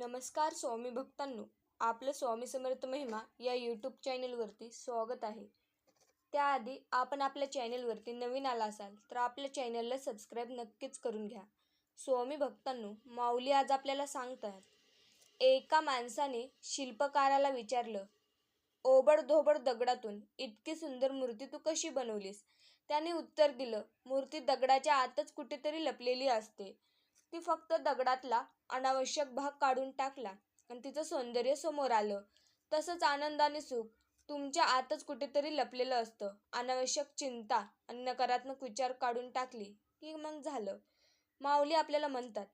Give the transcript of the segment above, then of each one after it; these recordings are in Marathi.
नमस्कार स्वामी भक्तांनो आपलं स्वामी समर्थ महिमा या यूट्यूब चॅनलवरती स्वागत आहे. त्याआधी आपण आपल्या चॅनलवरती नवीन आला असाल तर आपल्या चॅनलला सबस्क्राईब नक्कीच करून घ्या. स्वामी भक्तांनो माऊली आज आपल्याला सांगतात एका माणसाने शिल्पकाराला विचारलं ओबडधोबड दगडातून इतकी सुंदर मूर्ती तू कशी बनवलीस? त्याने उत्तर दिलं मूर्ती दगडाच्या आतच कुठेतरी लपलेली असते. ती फक्त दगडातला अनावश्यक भाग काढून टाकला आणि तिचं सौंदर्य समोर आलं. तसंच आनंद आणि सुख तुमच्या आतच कुठेतरी लपलेलं असतं. अनावश्यक चिंता आणि नकारात्मक विचार काढून टाकली की मग झालं. माऊली आपल्याला म्हणतात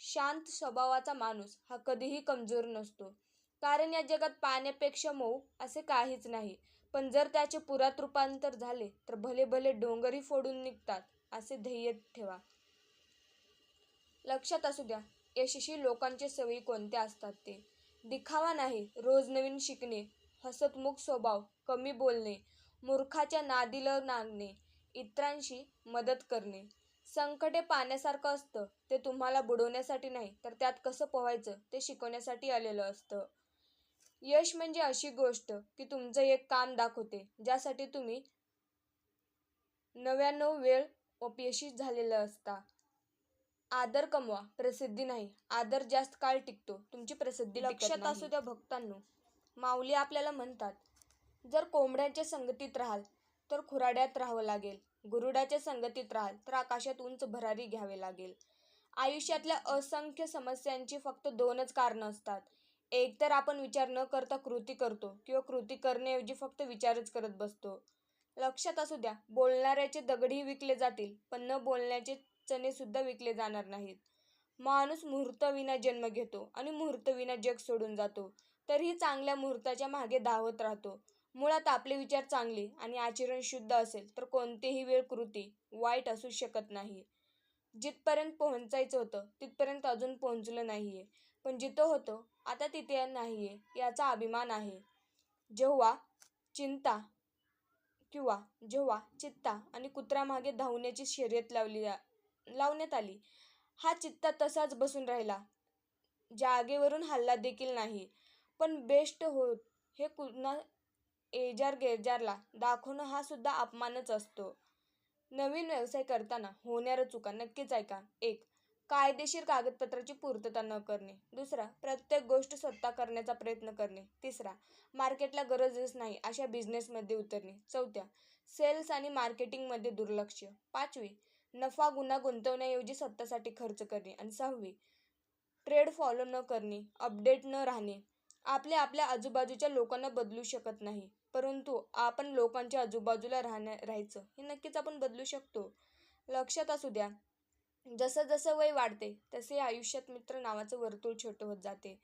शांत स्वभावाचा माणूस हा कधीही कमजोर नसतो. कारण या जगात पाण्यापेक्षा मऊ असे काहीच नाही. पण जर त्याचे पुरात रूपांतर झाले तर भले भले डोंगरही फोडून निघतात असे ध्येय ठेवा. लक्षात असू द्या यशस्वी लोकांच्या सवयी कोणत्या असतात ते? दिखावा नाही रोज नवीन शिकणे हसतमुख स्वभाव कमी बोलणे मूर्खाच्या नादीला नागणे इतरांशी मदत करणे. संकटे पाण्यासारखं असतं ते तुम्हाला बुडवण्यासाठी नाही तर त्यात कसं पोहायचं ते शिकवण्यासाठी आलेलं असतं. यश म्हणजे अशी गोष्ट की तुमचं एक काम दाखवते ज्यासाठी तुम्ही नव्याण्णव वेळ अपयशी झालेलं असता. आदर कमवा प्रसिद्धी नाही. आदर जास्त काळ टिकतो. तुमची प्रसिद्धी लक्षात असू द्या भक्तांनो. माऊली आपल्याला म्हणतात जर कोंबड्यांच्या संगतीत राहाल तर खुराड्यात राहावं लागेल. गुरुडाच्या संगतीत राहाल तर आकाशात उंच भरारी घ्यावे लागेल. आयुष्यातल्या असंख्य समस्यांची फक्त दोनच कारणं असतात. एक तर आपण विचार न करता कृती करतो किंवा कृती करण्याऐवजी फक्त विचारच करत बसतो. लक्षात असू द्या बोलणाऱ्याचे दगडही विकले जातील पण न बोलण्याचे चणे सुद्धा विकले जाणार नाहीत. माणूस मुहूर्तविना जन्म घेतो आणि मुहूर्तविना जग सोडून जातो. तरीही चांगल्या मुहूर्ताच्या मागे धावत राहतो. मुळात आपले विचार चांगले आणि आचरण शुद्ध असेल तर कोणतीही वेळ कृती वाईट असू शकत नाही. जिथपर्यंत पोहोचायचं होतं तिथपर्यंत अजून पोहोचलं नाहीये. पण जिथं होतं आता तिथे नाहीये याचा अभिमान आहे. जेव्हा चिंता किंवा जेव्हा चित्ता आणि कुत्र्यामागे धावण्याची शर्यत लावली लावण्यात आली. हा चित्ता तसाच बसून राहिला. जागेवरून हल्ला देखील नाही पण बेस्ट होत. हे कुणा एजार गेजारला दाखवणं हा सुद्धा अपमानच असतो. नवीन व्यवसाय करताना होणाऱ्या चुका नक्कीच ऐका. एक कायदेशीर कागदपत्राची पूर्तता न करणे. दुसरा प्रत्येक गोष्ट स्वतः करण्याचा प्रयत्न करणे. तिसरा मार्केटला गरजच नाही अशा बिझनेसमध्ये उतरणे. चौथ्या सेल्स आणि मार्केटिंगमध्ये दुर्लक्ष. पाचवी नफा गुन्हा गुंतवण्याऐवजी स्वतःसाठी खर्च करणे. आणि सहावी ट्रेड फॉलो न करणे अपडेट न राहणे. आपले आपल्या आजूबाजूच्या लोकांना बदलू शकत नाही. परंतु आपण लोकांच्या आजूबाजूला राहण्या राहायचं हे नक्कीच आपण बदलू शकतो. लक्षात असू द्या जसं जसं वय वाढते तसे आयुष्यात मित्र नावाचं वर्तुळ छोटं होत जाते.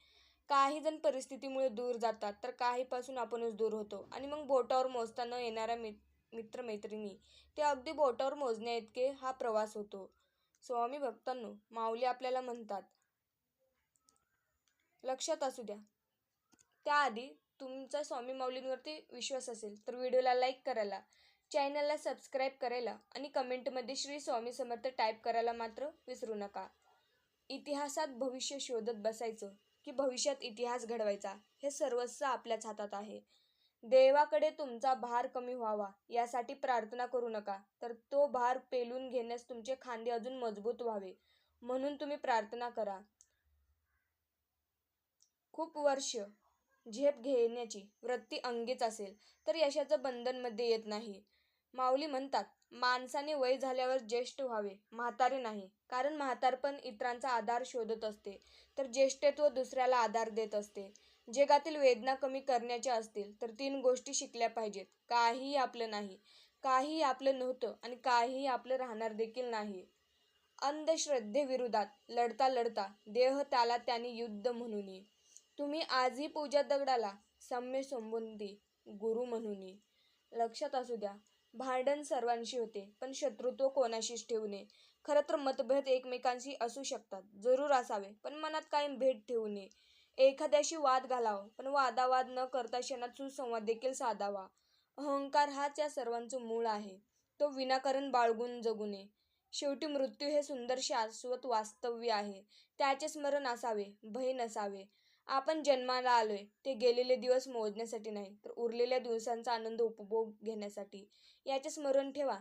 काही जण परिस्थितीमुळे दूर जातात तर काहीपासून आपणच दूर होतो. आणि मग बोटावर मोजता न येणाऱ्या मित्र मित्रमैत्रिणी ते अगदी बोटावर मोजण्या इतके हा प्रवास होतो. स्वामी भक्तांनो माऊली आपल्याला म्हणतात लक्षात असू द्या. त्याआधी तुमचा स्वामी माऊलींवरती विश्वास असेल तर व्हिडिओला लाईक करायला चॅनलला सबस्क्राईब करायला आणि कमेंटमध्ये श्री स्वामी समर्थ टाईप करायला मात्र विसरू नका. इतिहासात भविष्य शोधत बसायचं की भविष्यात इतिहास घडवायचा हे सर्वस्व आपल्याच हातात आहे. देवाकडे तुमचा भार कमी व्हावा यासाठी प्रार्थना करू नका. तर तो भार पेलून घेण्यास तुमचे खांदे अजून मजबूत व्हावे म्हणून तुम्ही प्रार्थना करा. खूप वर्ष झेप घेण्याची वृत्ती अंगीच असेल तर यशाचं बंधनमध्ये येत नाही. माऊली म्हणतात माणसाने वय झाल्यावर ज्येष्ठ व्हावे म्हातारे नाही कारण म्हातारपण इतरांचा आधार शोधत असते तर ज्येष्ठत्व दुसऱ्याला आधार देत असते. जगातील वेदना कमी करण्याच्या असतील तर तीन गोष्टी शिकल्या पाहिजेत. काहीही आपलं नाही काहीही आपलं नव्हतं आणि काहीही आपलं राहणार देखील नाही. अंधश्रद्धेविरोधात लढता लढता देह त्याला त्यांनी युद्ध म्हणून तुम्ही आजही पूजा दगडाला सम्य संबंधी गुरु म्हणून लक्षात असू द्या भांडण सर्वांशी होते पण शत्रुत्व कोणाशीच ठेवू नये. खरं तर मतभेद एकमेकांशी असू शकतात जरूर असावे पण मनात काही भेट ठेवू नये. एखाद्याशी वाद घालावा पण वादावाद न करता क्षणात सुसंवाद देखील साधावा. अहंकार हाच या सर्वांचं मूळ आहे. तो विनाकारण बाळगून जगू नये. शेवटी मृत्यू हे सुंदर शाश्वत वास्तव्य आहे. त्याचे स्मरण असावे भय नसावे. आपण जन्माला आलोय ते गेलेले दिवस मोजण्यासाठी नाही तर उरलेल्या दिवसांचा आनंद उपभोग घेण्यासाठी. याचे स्मरण ठेवा.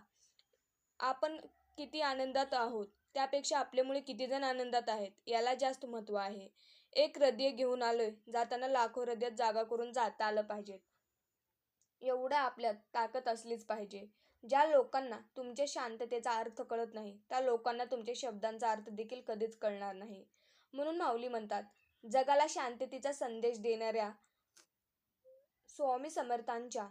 आपण किती आनंदात आहोत त्यापेक्षा आपल्यामुळे कितीजण आनंदात आहेत याला जास्त महत्त्व आहे. एक हृदय घेऊन आलोय. जाताना लाखो हृदयात जागा करून जाता आलं पाहिजे. एवढं आपल्यात ताकद असलीच पाहिजे. ज्या लोकांना तुमच्या शांततेचा अर्थ कळत नाही त्या लोकांना तुमच्या शब्दांचा अर्थ देखील कधीच कळणार नाही. म्हणून माऊली म्हणतात जगाला शांततेचा संदेश देणाऱ्या स्वामी समर्थांच्या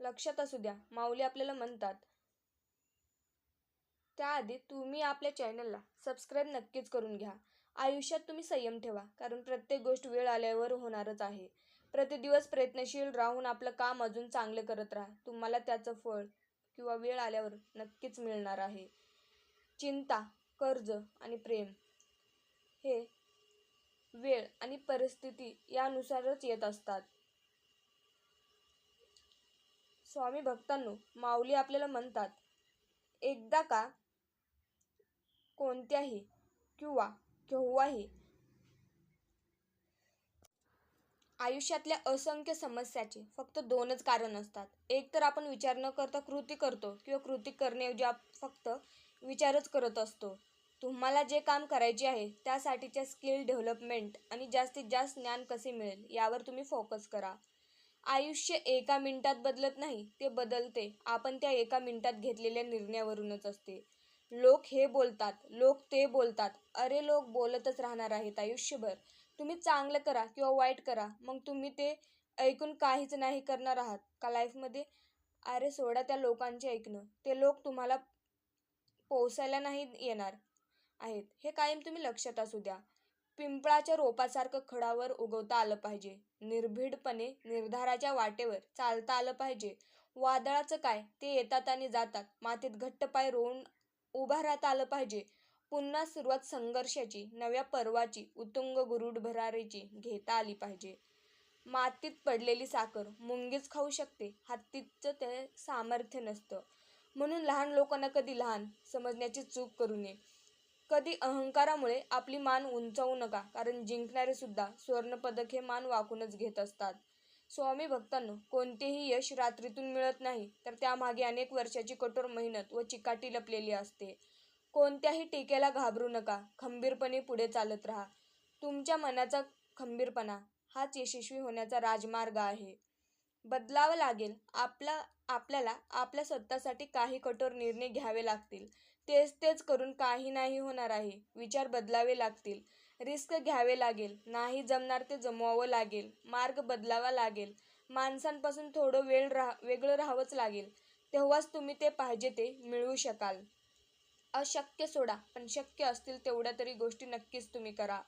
लक्षात असू द्या. माऊली आपल्याला म्हणतात त्याआधी तुम्ही आपल्या चॅनलला सबस्क्राईब नक्कीच करून घ्या. आयुष्यात तुम्ही संयम ठेवा कारण प्रत्येक गोष्ट वेळ आल्यावर होणारच आहे. प्रतिदिवस प्रयत्नशील राहून आपलं काम अजून चांगलं करत राहा. तुम्हाला त्याचं फळ किंवा वेळ आल्यावर नक्कीच मिळणार आहे. चिंता कर्ज आणि प्रेम हे वेळ आणि परिस्थिती यानुसारच येत असतात. स्वामी भक्तांनो माऊली आपल्याला म्हणतात एकदा का कोणत्याही किंवा केव्हाही आयुष्यातल्या असंख्य समस्याचे फक्त दोनच कारण असतात. एक तर आपण विचार न करता कृती करतो किंवा कृती करण्याऐवजी आप फक्त विचारच करत असतो. तुम्हाला जे काम करायचे आहे त्यासाठीच्या स्किल डेव्हलपमेंट आणि जास्तीत जास्त ज्ञान कसे मिळेल यावर तुम्ही फोकस करा. आयुष्य एका मिनिटात बदलत नाही ते बदलते. आपण त्या एका मिनिटात घेतलेल्या निर्णयावरूनच असते. लोक हे बोलतात लोक ते बोलतात. अरे लोक बोलतच राहणार आहेत आयुष्यभर. तुम्ही चांगलं करा किंवा वाईट करा मग तुम्ही ते ऐकून काहीच नाही करणार आहात का लाईफमध्ये? अरे सोडा त्या लोकांचे ऐकणं. ते लोक तुम्हाला पोसायला नाही येणार आहेत. हे कायम तुम्ही लक्षात असू द्या. पिंपळाच्या रोपासारखं खडावर उगवता आलं पाहिजे. निर्भीडपणे निर्धाराच्या वाटेवर चालता आलं पाहिजे. वादळाचं काय? ते येतात आणि जातात. मातीत घट्ट पाय रोवून उभा राहता आलं पाहिजे. पुन्हा सुरुवात संघर्षाची नव्या पर्वाची उतुंग गुरुड भरारीची घेता आली पाहिजे. मातीत पडलेली साखर मुंगीच खाऊ शकते हत्तीचं ते सामर्थ्य नसतं. म्हणून लहान लोकांना कधी लहान समजण्याची चूक करू नये. कधी अहंकारामुळे आपली मान उंचावू नका कारण जिंकणारे सुद्धा सुवर्णपदक हे मान वाकूनच घेत असतात. स्वामी भक्तांनो कोणतेही यश रात्रीतून मिळत नाही तर त्यामागे अनेक वर्षाची कठोर मेहनत व चिकाटी लपलेली असते. कोणत्याही टीकेला घाबरू नका खंबीरपणे पुढे चालत राहा. तुमच्या मनाचा खंबीरपणा हाच यशस्वी होण्याचा राजमार्ग आहे. बदलावं लागेल आपला आपल्याला आपल्या स्वतःसाठी काही कठोर निर्णय घ्यावे लागतील. तेच तेच करून काही नाही होणार आहे विचार बदलावे लागतील. रिस्क घ्यावे लागेल. नाही जमणार ते जमवावं लागेल. मार्ग बदलावा लागेल. माणसांपासून थोडं वेळ राहा वेगळं राहावंच लागेल. तेव्हाच तुम्ही ते पाहिजे ते मिळवू शकाल. अशक्य सोडा पण शक्य असतील तेवढ्या तरी गोष्टी नक्कीच तुम्ही करा.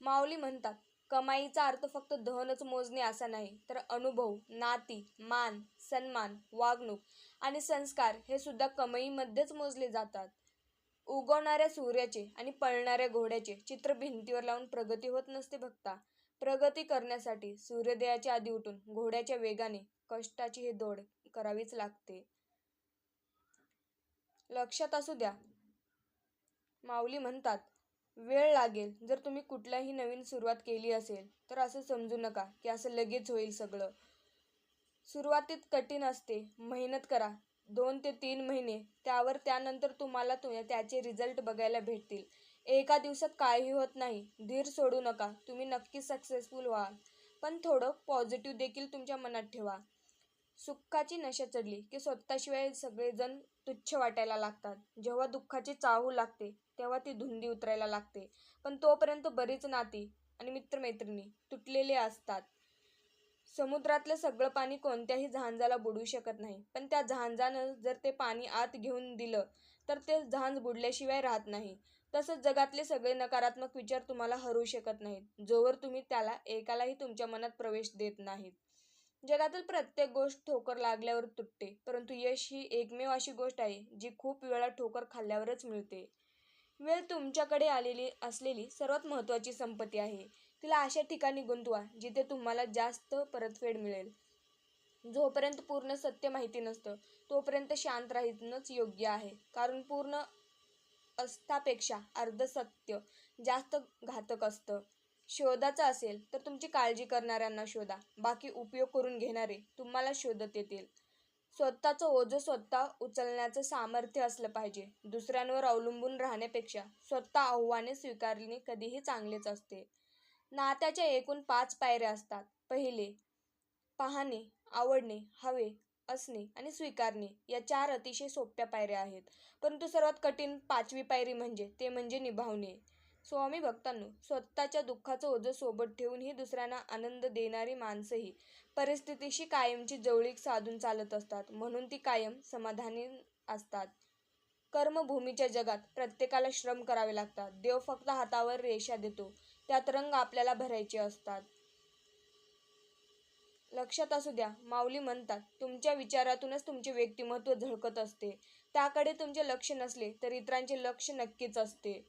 माऊली म्हणतात कमाईचा अर्थ फक्त धनच मोजणे असा नाही तर अनुभव नाती मान सन्मान वागणूक आणि संस्कार हे सुद्धा कमाईमध्येच मोजले जातात. उगवणाऱ्या सूर्याचे आणि पळणाऱ्या घोड्याचे चित्र भिंतीवर लावून प्रगती होत नसते भक्ता. प्रगती करण्यासाठी सूर्योदयाच्या आधी उठून घोड्याच्या वेगाने कष्टाची हे दौड करावीच लागते. लक्षात असू द्या माऊली म्हणतात वेळ लागेल. जर तुम्ही कुठल्याही नवीन सुरुवात केली असेल तर असं समजू नका की असं लगेच होईल सगळं. सुरुवातीत कठीण असते. मेहनत करा. दोन ते तीन महिने त्यावर त्यानंतर तुम्हाला तु त्याचे रिझल्ट बघायला भेटतील. एका दिवसात काही होत नाही. धीर सोडू नका. तुम्ही नक्की सक्सेसफुल व्हाल. पण थोडं पॉझिटिव्ह देखील तुमच्या मनात ठेवा. सुखाची नशा चढली की स्वतःशिवाय सगळेजण तुच्छ वाटायला लागतात. जेव्हा दुःखाची चाहू लागते तेव्हा ती धुंदी उतरायला लागते. पण तोपर्यंत बरीच नाती आणि मित्रमैत्रिणी तुटलेले असतात. समुद्रातलं सगळं पाणी कोणत्याही जहाजाला बुडवू शकत नाही. पण त्या जहाजानं जर ते पाणी आत घेऊन दिलं तर ते जहाज बुडल्याशिवाय राहत नाही. तसंच जगातले सगळे नकारात्मक विचार तुम्हाला हरवू शकत नाहीत. जोवर तुम्ही त्याला एकालाही तुमच्या मनात प्रवेश देत नाहीत. जगातील प्रत्येक गोष्ट ठोकर लागल्यावर तुटते परंतु यश ही एकमेव अशी गोष्ट आहे जी खूप वेळा ठोकर खाल्ल्यावरच मिळते. वेळ तुमच्याकडे आलेली असलेली सर्वात महत्त्वाची संपत्ती आहे. तिला अशा ठिकाणी गुंतवा जिथे तुम्हाला जास्त परतफेड मिळेल. जोपर्यंत पूर्ण सत्य माहिती नसतं तोपर्यंत शांत राहणंच योग्य आहे. कारण पूर्ण असतापेक्षा अर्ध सत्य जास्त घातक असतं. शोधाचं असेल तर तुमची काळजी करणाऱ्यांना शोधा. बाकी उपयोग करून घेणारे तुम्हाला शोधत येतील. स्वतःचं ओझं स्वतः उचलण्याचं सामर्थ्य असलं पाहिजे. दुसऱ्यांवर अवलंबून राहण्यापेक्षा स्वतः आव्हाने स्वीकारणे कधीही चांगलेच असते. नात्याच्या एकूण पाच पायऱ्या असतात. पहिले पाहणे आवडणे हवे असणे आणि स्वीकारणे या चार अतिशय सोप्या पायऱ्या आहेत. परंतु सर्वात कठीण पाचवी पायरी म्हणजे ते म्हणजे निभावणे. स्वामी भक्तांनो स्वतःच्या दुःखाचं ओझं सोबत ठेवून ही दुसऱ्यांना आनंद देणारी माणसंही परिस्थितीशी कायमची जवळीक साधून चालत असतात. म्हणून ती कायम समाधानी असतात. कर्मभूमीच्या जगात प्रत्येकाला श्रम करावे लागतात. देव फक्त हातावर रेषा देतो. त्यात रंग आपल्याला भरायचे असतात. लक्षात असू द्या माऊली म्हणतात तुमच्या विचारातूनच तुमचे व्यक्तिमत्व झळकत असते. त्याकडे तुमचे लक्ष नसले तर इतरांचे लक्ष नक्कीच असते.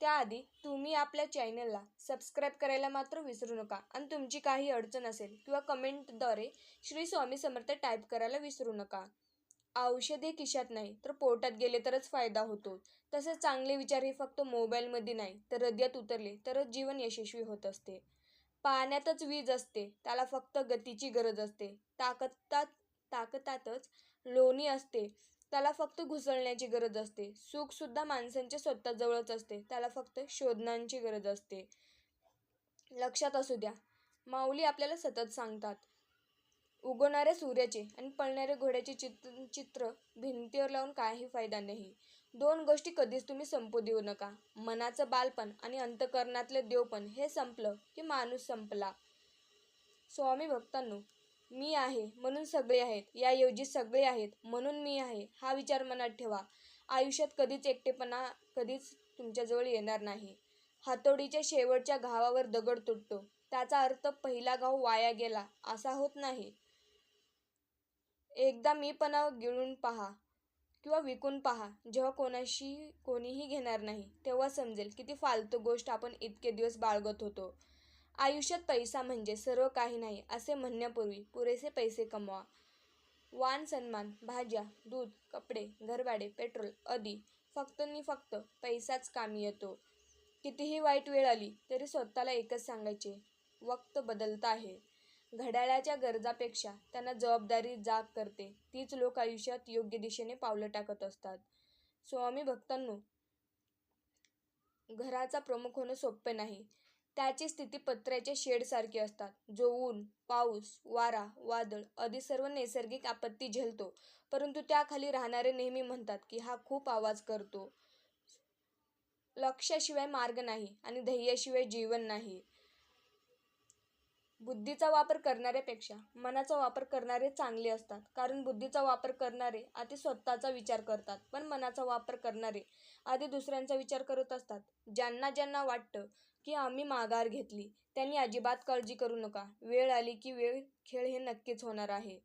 त्याआधी तुम्ही आपल्या चॅनलला सबस्क्राईब करायला मात्र विसरू नका आणि तुमची काही अडचण असेल किंवा कमेंटद्वारे श्री स्वामी समर्थ टाईप करायला विसरू नका. औषधे खिशात नाही तर पोटात गेले तरच फायदा होतो. तसेच चांगले विचार हे फक्त मोबाईलमध्ये नाही तर हृदयात उतरले तरच जीवन यशस्वी होत असते. पाण्यातच वीज असते त्याला फक्त गतीची गरज असते. ताकतात ताकतातच लोणी असते त्याला फक्त घुसळण्याची गरज असते. सुखसुद्धा माणसांच्या स्वतः जवळच असते त्याला फक्त शोधनांची गरज असते. लक्षात असू द्या माऊली आपल्याला सतत सांगतात उगवणाऱ्या सूर्याचे आणि पळणाऱ्या घोड्याचे चित्र चित्र भिंतीवर लावून काही फायदा नाही. दोन गोष्टी कधीच तुम्ही संपू देऊ नका. मनाचं बालपण आणि अंतकरणातले देवपण हे संपलं की माणूस संपला. स्वामी भक्तांनो मी आहे म्हणून सगळे आहेत याऐवजी सगळे आहेत म्हणून मी आहे हा विचार मनात ठेवा. आयुष्यात कधीच एकटेपणा कधीच तुमच्याजवळ येणार नाही. हातोडीच्या शेवटच्या घावावर दगड तुटतो. त्याचा अर्थ पहिला घाव वाया गेला असा होत नाही. एकदा मीपणा गिळून पहा किंवा विकून पहा जेव्हा कोणाशी कोणीही घेणार नाही तेव्हा समजेल किती फालतू गोष्ट आपण इतके दिवस बाळगत होतो. आयुष्यात पैसा म्हणजे सर्व काही नाही असे म्हणण्यापूर्वी पुरेसे पैसे कमवा. वान सन्मान भाज्या दूध कपडे घरभाडे पेट्रोल आदी फक्त आणि फक्त पैसाच कामी येतो. कितीही वाईट वेळ आली तरी स्वतःला एकच सांगायचे वक्त बदलत आहे. घड्याळाच्या गरजापेक्षा त्यांना जबाबदारी जाग करते. तीच लोक आयुष्यात योग्य दिशेने पावलं टाकत असतात. स्वामी भक्तांनो घराचा प्रमुख होणं सोपे नाही. त्याची स्थिती पत्र्याच्या शेडसारखी असतात. जो ऊन पाऊस वारा वादळ आदी सर्व नैसर्गिक आपत्ती झेलतो. परंतु त्याखाली राहणारे नेहमी म्हणतात की हा खूप आवाज करतो. लक्षाशिवाय मार्ग नाही आणि ध्येयाशिवाय जीवन नाही. बुद्धीचा वापर करणाऱ्यापेक्षा मनाचा वापर करणारे चांगले असतात. कारण बुद्धीचा वापर करणारे आधी स्वतःचा विचार करतात पण मनाचा वापर करणारे आधी दुसऱ्यांचा विचार करत असतात. ज्यांना ज्यांना वाटतं की आम्ही माघार घेतली त्यांनी अजिबात काळजी करू नका. वेळ आली की वेळ खेळ हे नक्कीच होणार आहे.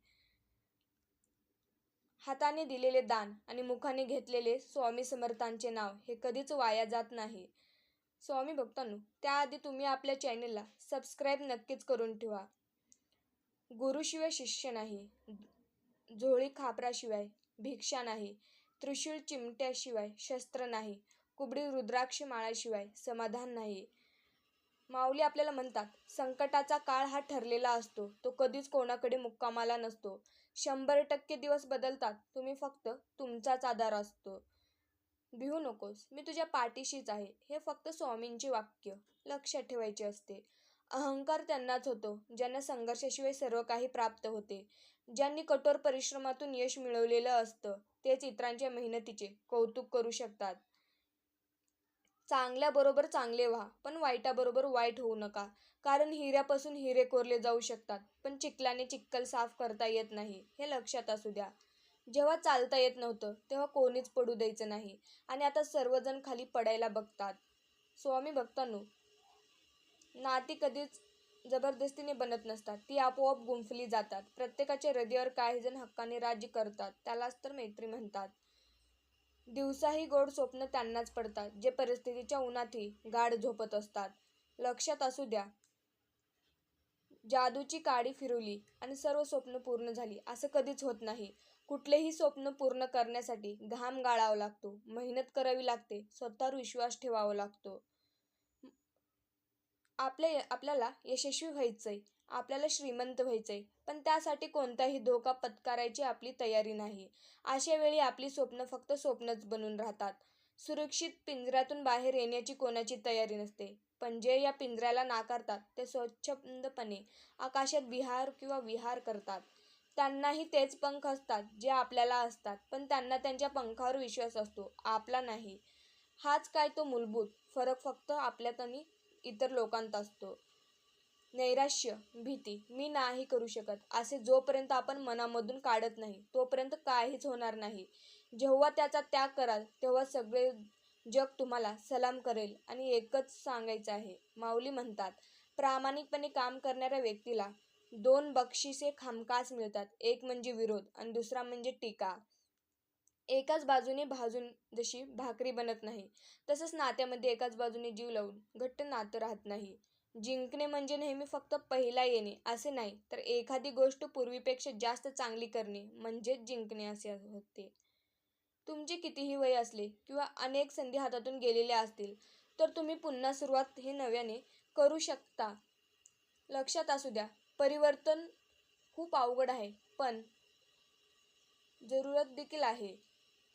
हाताने दिलेले दान आणि मुखाने घेतलेले स्वामी समर्थांचे नाव हे कधीच वाया जात नाही. स्वामी भक्तांनो त्याआधी तुम्ही आपल्या चॅनेलला सबस्क्राईब नक्कीच करून ठेवा. गुरुशिवाय शिष्य नाही झोळी खापराशिवाय भिक्षा नाही त्रिशूळ चिमट्याशिवाय शस्त्र नाही कुबडी रुद्राक्ष माळाशिवाय समाधान नाही. माऊली आपल्याला म्हणतात संकटाचा काळ हा ठरलेला असतो तो कधीच कोणाकडे मुक्कामाला नसतो. शंभर टक्के दिवस बदलतात तुम्ही फक्त तुमचाच आधार असतो. भिवू नकोस मी तुझ्या पाठीशीच आहे. हे फक्त स्वामींचे वाक्य. लक्षात ठेवायचे असते. अहंकार त्यांनाच होतो ज्यांना संघर्षाशिवाय सर्व काही प्राप्त होते. ज्यांनी कठोर परिश्रमातून यश मिळवलेलं असतं तेच इतरांच्या मेहनतीचे कौतुक करू शकतात. चांगल्याबरोबर चांगले व्हा पण वाईटाबरोबर वाईट होऊ नका. कारण हिऱ्यापासून हिरे कोरले जाऊ शकतात पण चिखलाने चिक्कल साफ करता येत नाही. हे लक्षात असू द्या. जेव्हा चालता येत नव्हतं तेव्हा कोणीच पडू द्यायचं नाही. आणि आता सर्वजण खाली पडायला बघतात. स्वामी भक्तांनो नाती कधीच जबरदस्तीने बनत नसतात. ती आपोआप गुंफली जातात. प्रत्येकाच्या हृदयावर काही जण हक्काने राज्य करतात. त्यालाच तर मैत्री म्हणतात. दिवसाही गोड स्वप्न त्यांनाच पडतात जे परिस्थितीच्या उन्हातही गाढ झोपत असतात. लक्षात असू द्या जादूची काडी फिरवली आणि सर्व स्वप्न पूर्ण झाली. असं कधीच होत नाही. कुठलेही स्वप्न पूर्ण करण्यासाठी घाम गाळावा लागतो. मेहनत करावी लागते. स्वतःवर विश्वास ठेवावा लागतो. आपल्या आपल्याला यशस्वी व्हायचंय. आपल्याला श्रीमंत व्हायचंय. पण त्यासाठी कोणताही धोका पत्करायची आपली तयारी नाही. अशा वेळी आपली स्वप्न फक्त स्वप्नच बनून राहतात. सुरक्षित पिंजऱ्यातून बाहेर येण्याची कोणाची तयारी नसते. पण जे या पिंजऱ्याला नाकारतात ते स्वच्छंदपणे आकाशात विहार किंवा विहार करतात. त्यांनाही तेच पंख असतात जे आपल्याला असतात पण त्यांना त्यांच्या पंखावर विश्वास असतो आपला नाही. हाच काय तो मूलभूत फरक फक्त आपल्यात आणि इतर लोकांत असतो. नैराश्य भीती मी नाही करू शकत असे जोपर्यंत आपण मनामधून काढत नाही तोपर्यंत काहीच होणार नाही. जेव्हा त्याचा त्याग कराल तेव्हा सगळे जग तुम्हाला सलाम करेल आणि एकच सांगायचं आहे माऊली म्हणतात प्रामाणिकपणे काम करणाऱ्या व्यक्तीला दोन बक्षिसे खामखास मिळतात. एक म्हणजे विरोध आणि दुसरा म्हणजे टीका. एकाच बाजूने भाजून जशी भाकरी बनत नाही तसंच नात्यामध्ये एकाच बाजूने जीव लावून घट्ट नातं राहत नाही. जिंकणे म्हणजे नेहमी फक्त पहिला येणे असे नाही तर एखादी गोष्ट पूर्वीपेक्षा जास्त चांगली करणे म्हणजेच जिंकणे असे होते. तुमचे कितीही वय असले किंवा अनेक संधी हातातून गेलेल्या असतील तर तुम्ही पुन्हा सुरुवात हे नव्याने करू शकता. लक्षात असू द्या परिवर्तन खूप अवघड आहे पण जरूरत देखील आहे.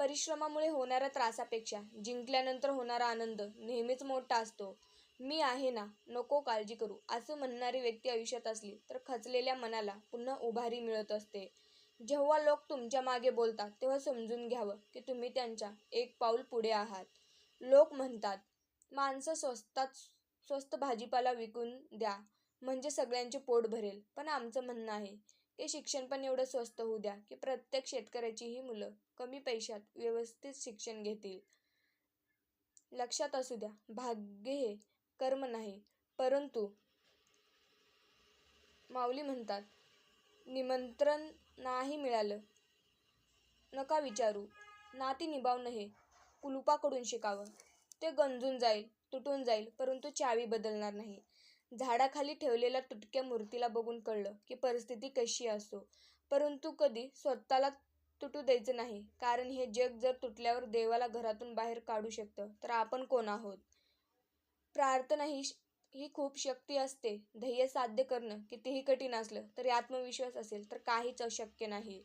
परिश्रमामुळे होणाऱ्या त्रासापेक्षा जिंकल्यानंतर होणारा आनंद नेहमीच मोठा असतो. मी आहे ना नको काळजी करू असं म्हणणारी व्यक्ती आयुष्यात असली तर खचलेल्या मनाला पुन्हा उभारी मिळत असते. जेव्हा लोक तुमच्या मागे बोलतात तेव्हा समजून घ्यावं की तुम्ही त्यांच्या एक पाऊल पुढे आहात. लोक म्हणतात माणसं स्वस्तात स्वस्त भाजीपाला विकून द्या म्हणजे सगळ्यांचे पोट भरेल. पण आमचं म्हणणं आहे की शिक्षण पण एवढं स्वस्त होऊ द्या की प्रत्येक शेतकऱ्याचीही मुलं कमी पैशात व्यवस्थित शिक्षण घेतील. लक्षात असू द्या भाग्य हे कर्म नाही. परंतु माऊली म्हणतात निमंत्रण नाही मिळालं नका विचारू. नाती निभावणं हे कुलुपाकडून शिकावं. ते गंजून जाईल तुटून जाईल परंतु चावी बदलणार नाही. झाडाखाली ठेवलेल्या तुटक्या मूर्तीला बघून कळलं की परिस्थिती कशी असो. परंतु कधी स्वतःला तुटू द्यायचं नाही. कारण हे जग जर तुटल्यावर देवाला घरातून बाहेर काढू शकतं तर आपण कोण आहोत? प्रार्थना ही ही खूप शक्ती असते. ध्येय साध्य करणं कितीही कठीण असलं तरी आत्मविश्वास असेल तर काहीच अशक्य नाही.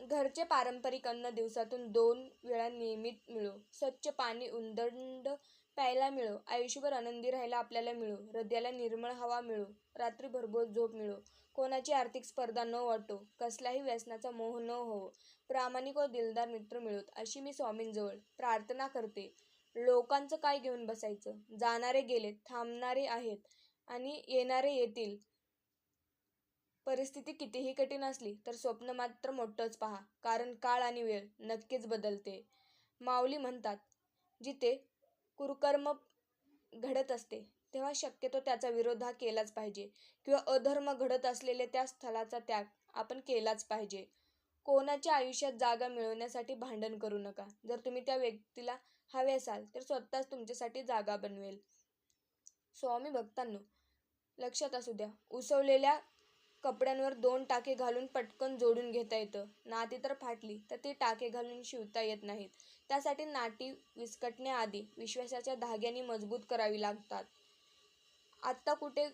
घरचे पारंपरिक अन्न दिवसातून दोन वेळा नियमित मिळो. स्वच्छ पाणी उंदंड प्यायला मिळो आयुष्यभर आनंदी राहायला आपल्याला मिळो हृदयाला निर्मळ हवा मिळो रात्री भरभोस झोप मिळो कोणाची आर्थिक स्पर्धा न वाटो कसल्याही व्यसनाचा मोह न हो प्रामाणिक व दिलदार मित्र मिळोत अशी मी स्वामींजवळ प्रार्थना करते. लोकांचं काय घेऊन बसायचं? जाणारे गेले थांबणारे आहेत आणि येणारे येतील. परिस्थिती कितीही कठीण असली तर स्वप्न मात्र मोठंच पहा कारण काळ आणि वेळ नक्कीच बदलते. माऊली म्हणतात जिथे कुरुकर्म घडत असते तेव्हा शक्यतो त्याचा विरोध हा केलाच पाहिजे किंवा अधर्म घडत असलेले त्या स्थळाचा त्याग आपण केलाच पाहिजे. कोणाच्या आयुष्यात जागा मिळवण्यासाठी भांडण करू नका. जर तुम्ही त्या व्यक्तीला हवे असाल तर स्वतःच तुमच्यासाठी जागा बनवेल. स्वामी भक्तांनो लक्षात असू द्या उसवलेल्या कपड्यांवर दोन टाके घालून पटकन जोडून घेता येतं. नाती तर फाटली तर ती टाके घालून शिवता येत नाहीत. त्यासाठी नाटी विस्कटण्याआधी विश्वासाच्या धाग्याने मजबूत करावी लागतात. आत्ता कुठे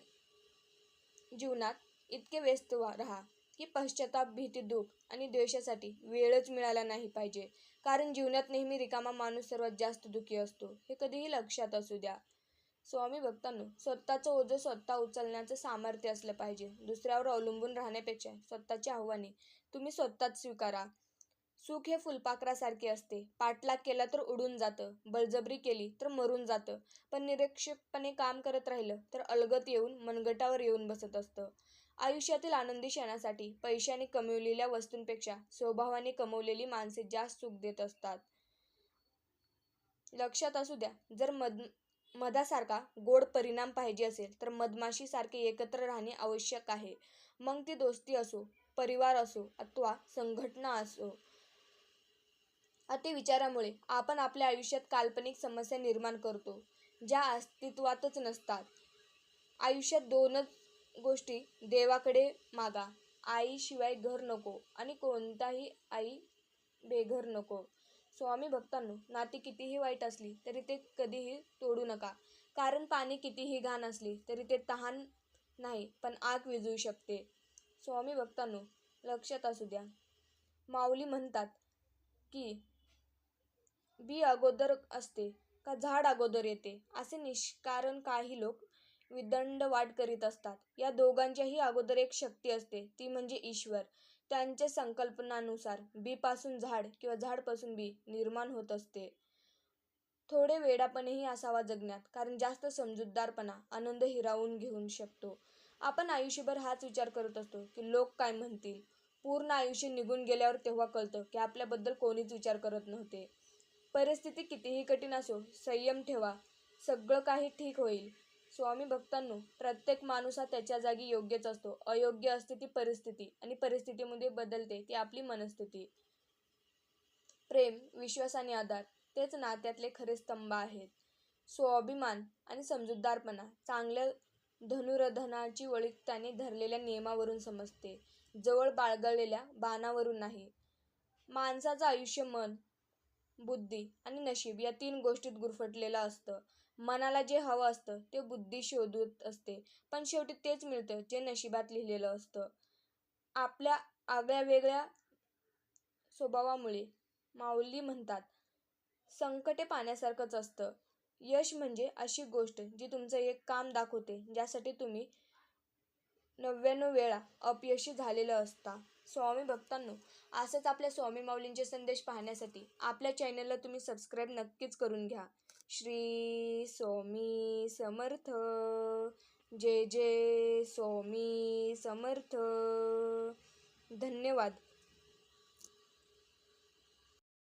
जीवनात इतके व्यस्त राहा की पश्चाताप भीती दुःख आणि द्वेषासाठी वेळच मिळाला नाही पाहिजे. कारण जीवनात नेहमी रिकामा माणूस सर्वात जास्त दुःखी असतो. हे कधीही लक्षात असू द्या. स्वामी भक्तांनो स्वतःचं ओझं स्वतः उचलण्याचं सामर्थ्य असलं पाहिजे. दुसऱ्यावर अवलंबून राहण्यापेक्षा स्वतःची आव्हाने तुम्ही स्वतःच स्वीकारा. सुख हे फुलपाखरासारखे असते. पाठलाग केला तर उडून जातं. बळजबरी केली तर मरून जातं. पण निरीक्षकपणे काम करत राहिलं तर अलगत येऊन मनगटावर येऊन बसत असतं. आयुष्यातील आनंदी क्षणासाठी पैशाने कमवलेल्या वस्तूंपेक्षा स्वभावाने कमवलेली माणसे जास्त सुख देत असतात. लक्षात असू द्या जर मध मधासारखा गोड परिणाम पाहिजे असेल तर मधमाशी सारखे एकत्र राहणे आवश्यक आहे. मग ती दोस्ती असो परिवार असो अथवा संघटना असो अतिविचारामुळे आपण आपल्या आयुष्यात काल्पनिक समस्या निर्माण करतो ज्या अस्तित्वातच नसतात. आयुष्यात दोनच गोष्टी देवाकडे मागा. आईशिवाय घर नको आणि कोणताही आई बेघर नको. स्वामी भक्तांनो नाती कितीही वाईट असली तरी ते कधीही तोडू नका. कारण पाणी कितीही घाण असली तरी ते तहान नाही पण आग विझू शकते. स्वामी भक्तांनो लक्षात असू द्या. माऊली म्हणतात की बी अगोदर असते का झाड अगोदर येते असे निष्कारण काही लोक विदंड वाट करीत असतात. या दोघांच्याही अगोदर एक शक्ती असते ती म्हणजे ईश्वर. त्यांच्या संकल्पनानुसार बीपासून झाड किंवा झाडपासून बी निर्माण होत असते. थोडे वेडापणेही असावा जगण्यात कारण जास्त समजूतदारपणा आनंद हिरावून घेऊन शकतो. आपण आयुष्यभर हाच विचार करत असतो की लोक काय म्हणतील? पूर्ण आयुष्य निघून गेल्यावर तेव्हा कळतं की आपल्याबद्दल कोणीच विचार करत नव्हते. परिस्थिती कितीही कठीण असो संयम ठेवा. सगळं काही ठीक होईल. स्वामी भक्तांनो प्रत्येक माणूस हा त्याच्या जागी योग्यच असतो. अयोग्य असते ती परिस्थिती आणि परिस्थितीमध्ये बदलते ती आपली मनस्थिती. प्रेम विश्वास आणि आधार तेच नात्यातले खरे स्तंभ आहेत. स्वाभिमान आणि समजूतदारपणा चांगल्या धनुर्धनाची वळीक त्याने धरलेल्या नियमावरून समजते. जवळ बाळगलेल्या बाणावरून नाही. माणसाचं आयुष्य मन बुद्धी आणि नशीब या तीन गोष्टीत गुरफटलेलं असतं. मनाला जे हवं असतं ते बुद्धी शोधत असते. पण शेवटी तेच मिळतं जे नशिबात लिहिलेलं असतं. आपल्या आगळ्या वेगळ्या स्वभावामुळे माऊली म्हणतात संकटे पाण्यासारखंच असतं. यश म्हणजे अशी गोष्ट जी तुमचं एक काम दाखवते ज्यासाठी तुम्ही नव्याण्णव वेळा अपयशी झालेलं असता. स्वामी भक्तांनो असंच आपल्या स्वामी माऊलींचे संदेश पाहण्यासाठी आपल्या चॅनलला तुम्ही सबस्क्राईब नक्कीच करून घ्या. श्री स्वामी समर्थ. जय जय स्वामी समर्थ. धन्यवाद.